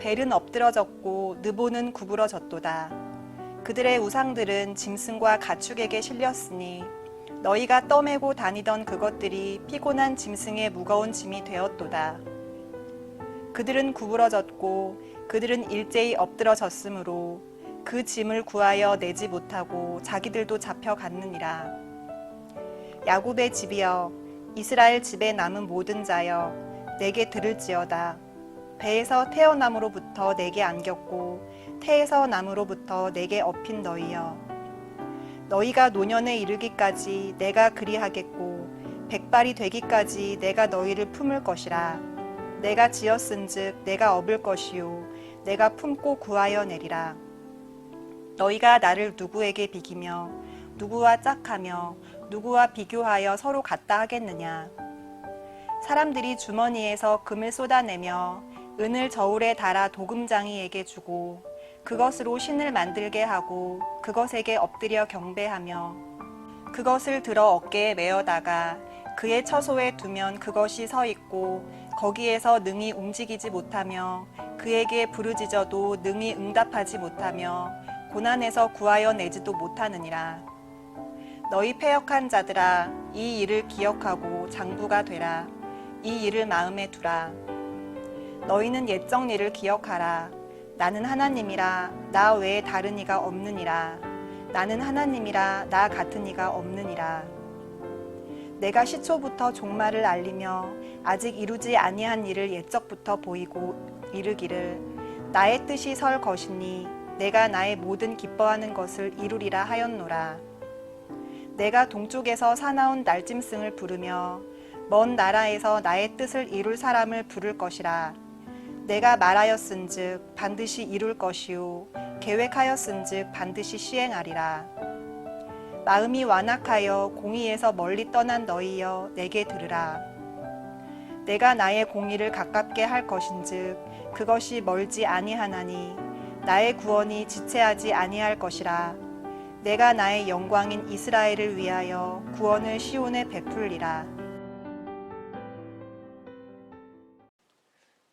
벨은 엎드러졌고 느보는 구부러졌도다. 그들의 우상들은 짐승과 가축에게 실렸으니 너희가 떠매고 다니던 그것들이 피곤한 짐승의 무거운 짐이 되었도다. 그들은 구부러졌고 그들은 일제히 엎드러졌으므로 그 짐을 구하여 내지 못하고 자기들도 잡혀갔느니라. 야곱의 집이여 이스라엘 집에 남은 모든 자여 내게 들을지어다. 배에서 태어남으로부터 내게 안겼고 태에서 남으로부터 내게 업힌 너희여. 너희가 노년에 이르기까지 내가 그리하겠고 백발이 되기까지 내가 너희를 품을 것이라. 내가 지었은즉 내가 업을 것이요 내가 품고 구하여 내리라. 너희가 나를 누구에게 비기며 누구와 짝하며 누구와 비교하여 서로 같다 하겠느냐. 사람들이 주머니에서 금을 쏟아내며 은을 저울에 달아 도금장이에게 주고 그것으로 신을 만들게 하고 그것에게 엎드려 경배하며 그것을 들어 어깨에 메어다가 그의 처소에 두면 그것이 서 있고 거기에서 능히 움직이지 못하며 그에게 부르짖어도 능히 응답하지 못하며 고난에서 구하여 내지도 못하느니라. 너희 패역한 자들아 이 일을 기억하고 장부가 되라. 이 일을 마음에 두라. 너희는 옛적 일을 기억하라. 나는 하나님이라 나 외에 다른 이가 없느니라. 나는 하나님이라 나 같은 이가 없느니라. 내가 시초부터 종말을 알리며 아직 이루지 아니한 일을 옛적부터 보이고 이르기를 나의 뜻이 설 것이니 내가 나의 모든 기뻐하는 것을 이루리라 하였노라. 내가 동쪽에서 사나운 날짐승을 부르며 먼 나라에서 나의 뜻을 이룰 사람을 부를 것이라. 내가 말하였은즉 반드시 이룰 것이요 계획하였은즉 반드시 시행하리라. 마음이 완악하여 공의에서 멀리 떠난 너희여 내게 들으라. 내가 나의 공의를 가깝게 할 것인즉 그것이 멀지 아니하나니 나의 구원이 지체하지 아니할 것이라. 내가 나의 영광인 이스라엘을 위하여 구원을 시온에 베풀리라.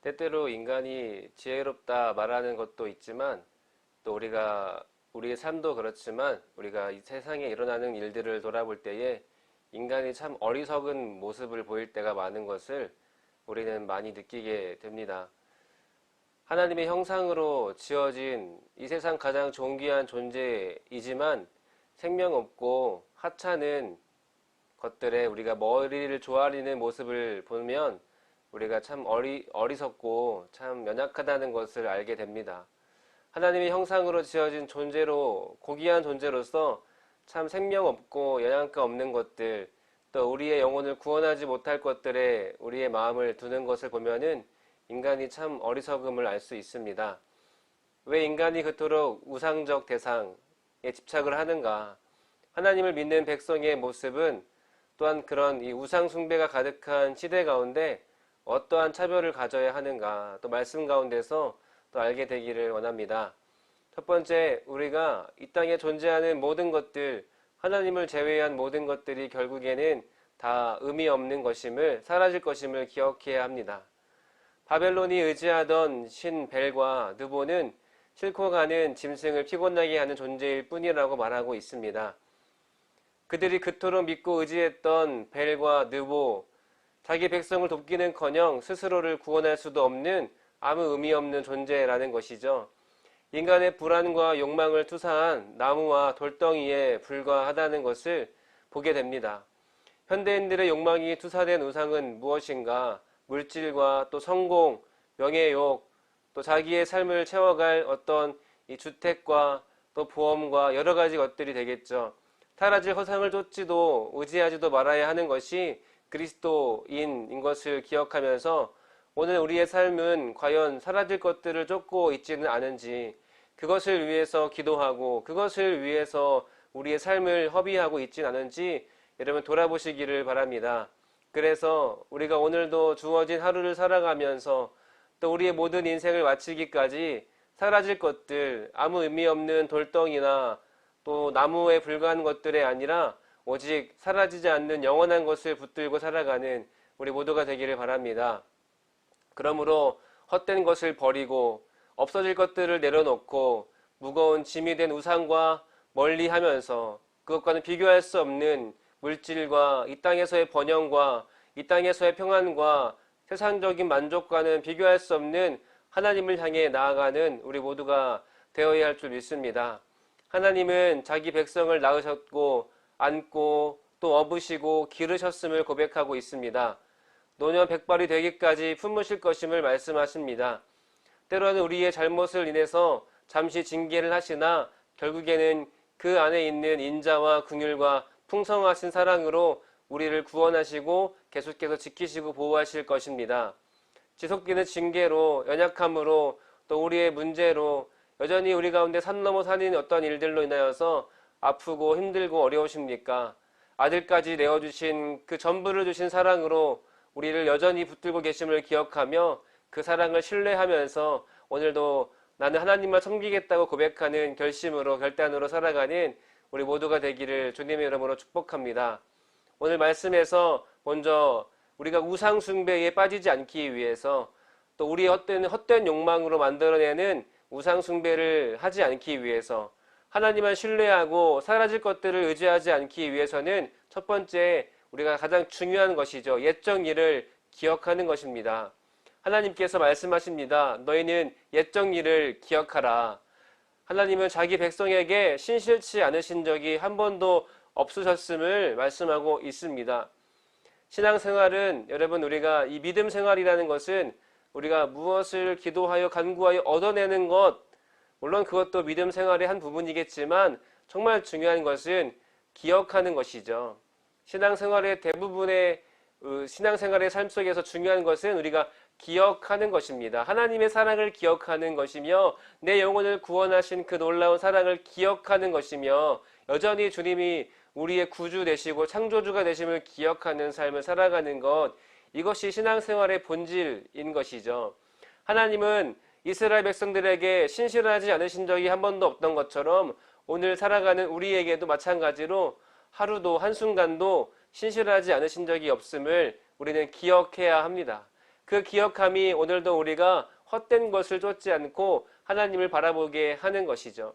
때때로 인간이 지혜롭다 말하는 것도 있지만 또 우리가 우리의 삶도 그렇지만 우리가 이 세상에 일어나는 일들을 돌아볼 때에 인간이 참 어리석은 모습을 보일 때가 많은 것을 우리는 많이 느끼게 됩니다. 하나님의 형상으로 지어진 이 세상 가장 존귀한 존재이지만 생명 없고 하찮은 것들에 우리가 머리를 조아리는 모습을 보면 우리가 참 어리, 어리석고 참 연약하다는 것을 알게 됩니다. 하나님의 형상으로 지어진 존재로, 고귀한 존재로서 참 생명 없고 영양가 없는 것들, 또 우리의 영혼을 구원하지 못할 것들에 우리의 마음을 두는 것을 보면은 인간이 참 어리석음을 알 수 있습니다. 왜 인간이 그토록 우상적 대상에 집착을 하는가? 하나님을 믿는 백성의 모습은 또한 그런 이 우상 숭배가 가득한 시대 가운데 어떠한 차별을 가져야 하는가? 또 말씀 가운데서 또 알게 되기를 원합니다. 첫 번째, 우리가 이 땅에 존재하는 모든 것들, 하나님을 제외한 모든 것들이 결국에는 다 의미 없는 것임을, 사라질 것임을 기억해야 합니다. 바벨론이 의지하던 신 벨과 느보는 싣고 가는 짐승을 피곤하게 하는 존재일 뿐이라고 말하고 있습니다. 그들이 그토록 믿고 의지했던 벨과 느보, 자기 백성을 돕기는커녕 스스로를 구원할 수도 없는 아무 의미 없는 존재라는 것이죠. 인간의 불안과 욕망을 투사한 나무와 돌덩이에 불과하다는 것을 보게 됩니다. 현대인들의 욕망이 투사된 우상은 무엇인가? 물질과 또 성공, 명예욕, 또 자기의 삶을 채워갈 어떤 이 주택과 또 보험과 여러 가지 것들이 되겠죠. 타라질 허상을 쫓지도 의지하지도 말아야 하는 것이 그리스도인인 것을 기억하면서 오늘 우리의 삶은 과연 사라질 것들을 쫓고 있지는 않은지 그것을 위해서 기도하고 그것을 위해서 우리의 삶을 허비하고 있지는 않은지 여러분 돌아보시기를 바랍니다. 그래서 우리가 오늘도 주어진 하루를 살아가면서 또 우리의 모든 인생을 마치기까지 사라질 것들, 아무 의미 없는 돌덩이나 또 나무에 불과한 것들이 아니라 오직 사라지지 않는 영원한 것을 붙들고 살아가는 우리 모두가 되기를 바랍니다. 그러므로 헛된 것을 버리고 없어질 것들을 내려놓고 무거운 짐이 된 우상과 멀리 하면서 그것과는 비교할 수 없는 물질과 이 땅에서의 번영과 이 땅에서의 평안과 세상적인 만족과는 비교할 수 없는 하나님을 향해 나아가는 우리 모두가 되어야 할 줄 믿습니다. 하나님은 자기 백성을 낳으셨고 안고 또 업으시고 기르셨음을 고백하고 있습니다. 노년 백발이 되기까지 품으실 것임을 말씀하십니다. 때로는 우리의 잘못을 인해서 잠시 징계를 하시나 결국에는 그 안에 있는 인자와 긍휼과 풍성하신 사랑으로 우리를 구원하시고 계속해서 지키시고 보호하실 것입니다. 지속되는 징계로 연약함으로 또 우리의 문제로 여전히 우리 가운데 산 넘어 산인 어떤 일들로 인하여서 아프고 힘들고 어려우십니까? 아들까지 내어주신 그 전부를 주신 사랑으로 우리를 여전히 붙들고 계심을 기억하며 그 사랑을 신뢰하면서 오늘도 나는 하나님만 섬기겠다고 고백하는 결심으로 결단으로 살아가는 우리 모두가 되기를 주님의 이름으로 축복합니다. 오늘 말씀에서 먼저 우리가 우상 숭배에 빠지지 않기 위해서 또 우리의 헛된 헛된 욕망으로 만들어내는 우상 숭배를 하지 않기 위해서 하나님만 신뢰하고 사라질 것들을 의지하지 않기 위해서는 첫 번째 우리가 가장 중요한 것이죠. 옛적 일을 기억하는 것입니다. 하나님께서 말씀하십니다. 너희는 옛적 일을 기억하라. 하나님은 자기 백성에게 신실치 않으신 적이 한 번도 없으셨음을 말씀하고 있습니다. 신앙생활은 여러분 우리가 이 믿음 생활이라는 것은 우리가 무엇을 기도하여 간구하여 얻어내는 것 물론 그것도 믿음 생활의 한 부분이겠지만 정말 중요한 것은 기억하는 것이죠. 신앙생활의 대부분의 어, 신앙생활의 삶 속에서 중요한 것은 우리가 기억하는 것입니다. 하나님의 사랑을 기억하는 것이며 내 영혼을 구원하신 그 놀라운 사랑을 기억하는 것이며 여전히 주님이 우리의 구주 되시고 창조주가 되심을 기억하는 삶을 살아가는 것 이것이 신앙생활의 본질인 것이죠. 하나님은 이스라엘 백성들에게 신실하지 않으신 적이 한 번도 없던 것처럼 오늘 살아가는 우리에게도 마찬가지로 하루도 한순간도 신실하지 않으신 적이 없음을 우리는 기억해야 합니다. 그 기억함이 오늘도 우리가 헛된 것을 쫓지 않고 하나님을 바라보게 하는 것이죠.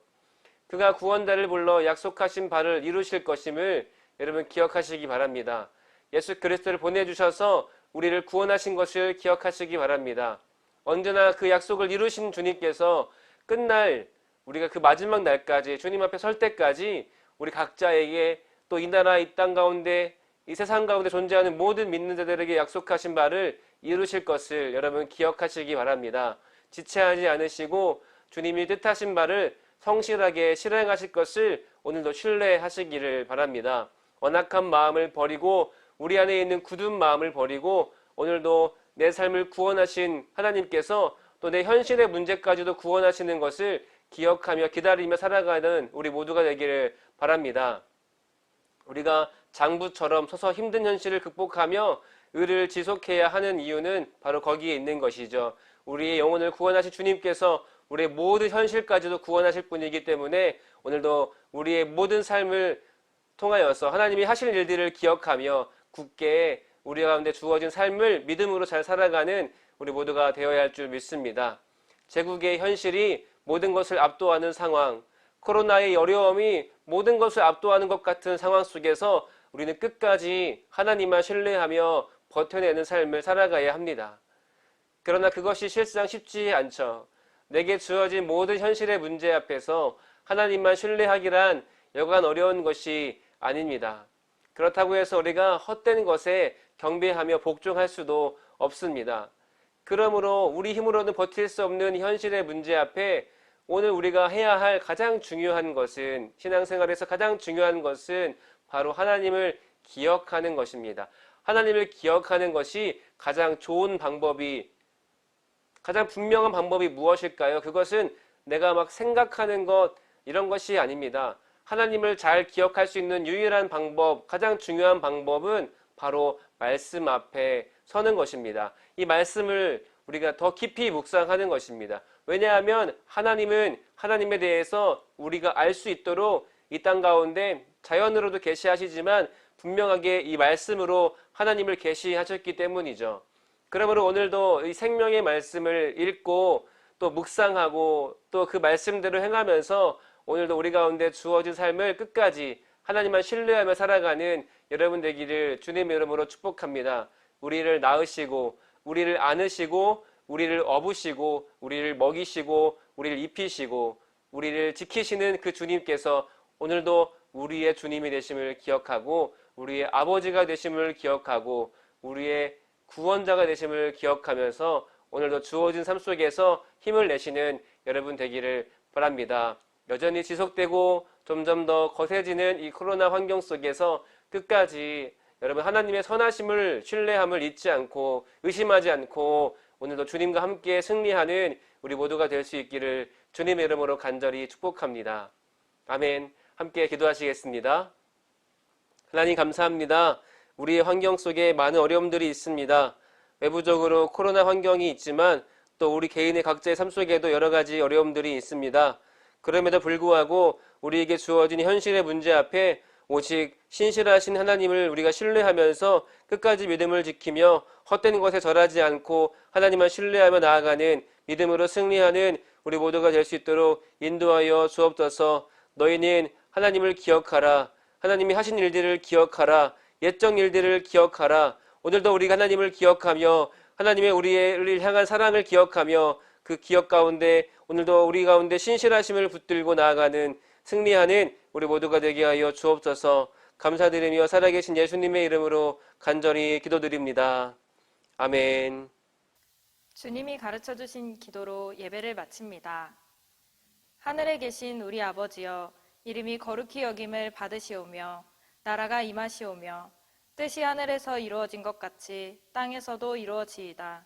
그가 구원자를 불러 약속하신 바를 이루실 것임을 여러분 기억하시기 바랍니다. 예수 그리스도를 보내주셔서 우리를 구원하신 것을 기억하시기 바랍니다. 언제나 그 약속을 이루신 주님께서 끝날 우리가 그 마지막 날까지 주님 앞에 설 때까지 우리 각자에게 또 이 나라 이 땅 가운데 이 세상 가운데 존재하는 모든 믿는 자들에게 약속하신 바를 이루실 것을 여러분 기억하시기 바랍니다. 지체하지 않으시고 주님이 뜻하신 바를 성실하게 실행하실 것을 오늘도 신뢰하시기를 바랍니다. 완악한 마음을 버리고 우리 안에 있는 굳은 마음을 버리고 오늘도 내 삶을 구원하신 하나님께서 또 내 현실의 문제까지도 구원하시는 것을 기억하며 기다리며 살아가는 우리 모두가 되기를 바랍니다. 우리가 장부처럼 서서 힘든 현실을 극복하며 의를 지속해야 하는 이유는 바로 거기에 있는 것이죠. 우리의 영혼을 구원하신 주님께서 우리의 모든 현실까지도 구원하실 분이기 때문에 오늘도 우리의 모든 삶을 통하여서 하나님이 하실 일들을 기억하며 굳게 우리 가운데 주어진 삶을 믿음으로 잘 살아가는 우리 모두가 되어야 할 줄 믿습니다. 제국의 현실이 모든 것을 압도하는 상황, 코로나의 어려움이 모든 것을 압도하는 것 같은 상황 속에서 우리는 끝까지 하나님만 신뢰하며 버텨내는 삶을 살아가야 합니다. 그러나 그것이 실상 쉽지 않죠. 내게 주어진 모든 현실의 문제 앞에서 하나님만 신뢰하기란 여간 어려운 것이 아닙니다. 그렇다고 해서 우리가 헛된 것에 경배하며 복종할 수도 없습니다. 그러므로 우리 힘으로는 버틸 수 없는 현실의 문제 앞에 오늘 우리가 해야 할 가장 중요한 것은 신앙생활에서 가장 중요한 것은 바로 하나님을 기억하는 것입니다. 하나님을 기억하는 것이 가장 좋은 방법이 가장 분명한 방법이 무엇일까요? 그것은 내가 막 생각하는 것 이런 것이 아닙니다. 하나님을 잘 기억할 수 있는 유일한 방법, 가장 중요한 방법은 바로 말씀 앞에 서는 것입니다. 이 말씀을 우리가 더 깊이 묵상하는 것입니다. 왜냐하면 하나님은 하나님에 대해서 우리가 알 수 있도록 이 땅 가운데 자연으로도 계시하시지만 분명하게 이 말씀으로 하나님을 계시하셨기 때문이죠. 그러므로 오늘도 이 생명의 말씀을 읽고 또 묵상하고 또 그 말씀대로 행하면서 오늘도 우리 가운데 주어진 삶을 끝까지 하나님만 신뢰하며 살아가는 여러분 되기를 주님의 이름으로 축복합니다. 우리를 낳으시고 우리를 안으시고 우리를 업으시고 우리를 먹이시고 우리를 입히시고 우리를 지키시는 그 주님께서 오늘도 우리의 주님이 되심을 기억하고 우리의 아버지가 되심을 기억하고 우리의 구원자가 되심을 기억하면서 오늘도 주어진 삶 속에서 힘을 내시는 여러분 되기를 바랍니다. 여전히 지속되고 점점 더 거세지는 이 코로나 환경 속에서 끝까지 여러분 하나님의 선하심을 신뢰함을 잊지 않고 의심하지 않고 오늘도 주님과 함께 승리하는 우리 모두가 될 수 있기를 주님의 이름으로 간절히 축복합니다. 아멘. 함께 기도하시겠습니다. 하나님 감사합니다. 우리의 환경 속에 많은 어려움들이 있습니다. 외부적으로 코로나 환경이 있지만 또 우리 개인의 각자의 삶 속에도 여러 가지 어려움들이 있습니다. 그럼에도 불구하고 우리에게 주어진 현실의 문제 앞에 오직 신실하신 하나님을 우리가 신뢰하면서 끝까지 믿음을 지키며 헛된 것에 절하지 않고 하나님만 신뢰하며 나아가는 믿음으로 승리하는 우리 모두가 될 수 있도록 인도하여 주옵소서 너희는 하나님을 기억하라. 하나님이 하신 일들을 기억하라. 옛적 일들을 기억하라. 오늘도 우리가 하나님을 기억하며 하나님의 우리를 향한 사랑을 기억하며 그 기억 가운데 오늘도 우리 가운데 신실하심을 붙들고 나아가는 승리하는 우리 모두가 되게 하여 주옵소서 감사드리며 살아계신 예수님의 이름으로 간절히 기도드립니다. 아멘. 주님이 가르쳐 주신 기도로 예배를 마칩니다. 하늘에 계신 우리 아버지여 이름이 거룩히 여김을 받으시오며 나라가 임하시오며 뜻이 하늘에서 이루어진 것 같이 땅에서도 이루어지이다.